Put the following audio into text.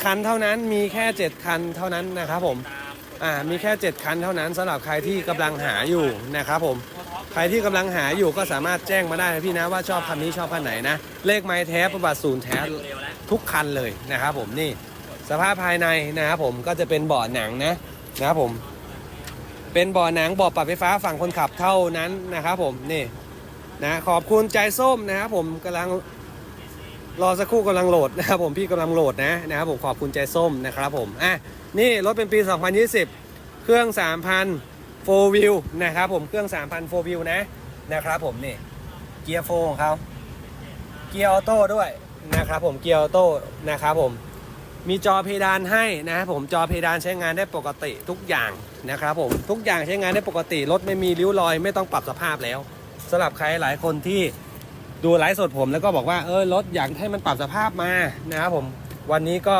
7 คันเท่านั้น มีแค่ 7 คันเท่านั้นนะครับผมอ่ามีแค่ 7 คันเท่านั้นสำหรับใครที่กำลังหาอยู่นะครับผมใครที่กำลังหาอยู่ก็สามารถแจ้งมาได้พี่นะว่าชอบคันนี้ชอบคันไหนนะ เลขไม้แท้ประวัติศูนย์แท้ทุกคันเลยนะครับผมนี่สภาพภายในนะครับผมก็จะเป็นเบาะหนังนะนะครับผม เป็นเบาะหนังเบาะปรับไฟฟ้าฝั่งคนขับเท่านั้นนะครับผมนี่นะขอบคุณใจส้มนะครับผมกำลัง รอสักครู่กำลังโหลดนะครับผมพี่กำลังโหลดนะนะครับผมขอบคุณใจส้มนะครับผมอะนี่รถเป็นปี 2020 เครื่อง 3,000 4 wheel นะครับผมเครื่อง 3,000 4 wheel นะนะครับผมนี่เกียร์โฟของเขาเกียร์ออโต้ด้วยนะครับผมเกียร์ออโต้นะครับผมมีจอเพดานให้นะครับผมจอเพดานใช้งานได้ปกติทุกอย่างนะครับผมทุกอย่างใช้งานได้ปกติรถไม่มีริ้วรอย ไม่ต้องปรับสภาพแล้วสำหรับใครหลายคนที่ ดูไลฟ์สดผมแล้วก็บอกว่าเออรถอยากให้มันปรับสภาพมานะครับผมวันนี้ก็